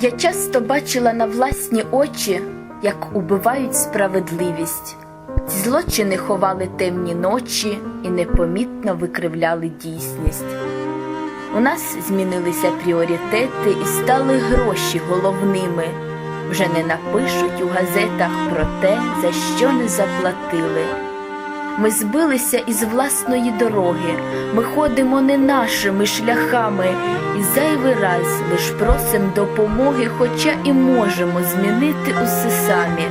Я часто бачила на власні очі, як убивають справедливість. Ці злочини ховали темні ночі і непомітно викривляли дійсність. У нас змінилися пріоритети і стали гроші головними. Вже не напишуть у газетах про те, за що не заплатили. Ми збилися із власної дороги, ми ходимо не нашими шляхами, і зайвий раз лиш просим допомоги, хоча і можемо змінити усе самі.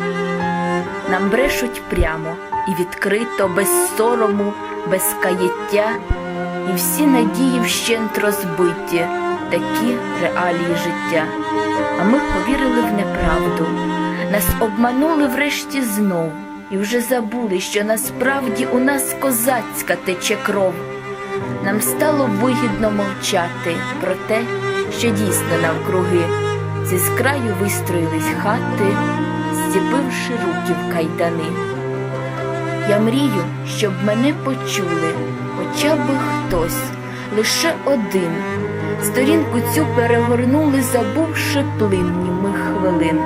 Нам брешуть прямо і відкрито, без сорому, без каяття, і всі надії вщент розбиті, такі реалії життя. А ми повірили в неправду, нас обманули врешті знов, і вже забули, що насправді у нас козацька тече кров. Нам стало вигідно мовчати про те, що дійсно навкруги, зі з краю вистроїлись хати, зціпивши руки в кайдани. Я мрію, щоб мене почули, хоча би хтось, лише один. Сторінку цю перегорнули, забувши плин німих хвилин.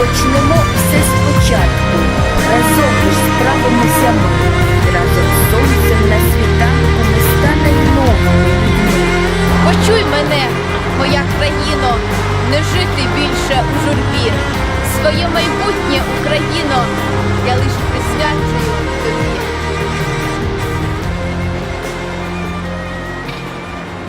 Почнемо все спочатку, разом ми справимося ми, разом з сонцем на світанку ми станемо новими людьми. Почуй мене, моя країно, не жити більше у журбі. Своє майбутнє Україно, я лише присвячую тобі.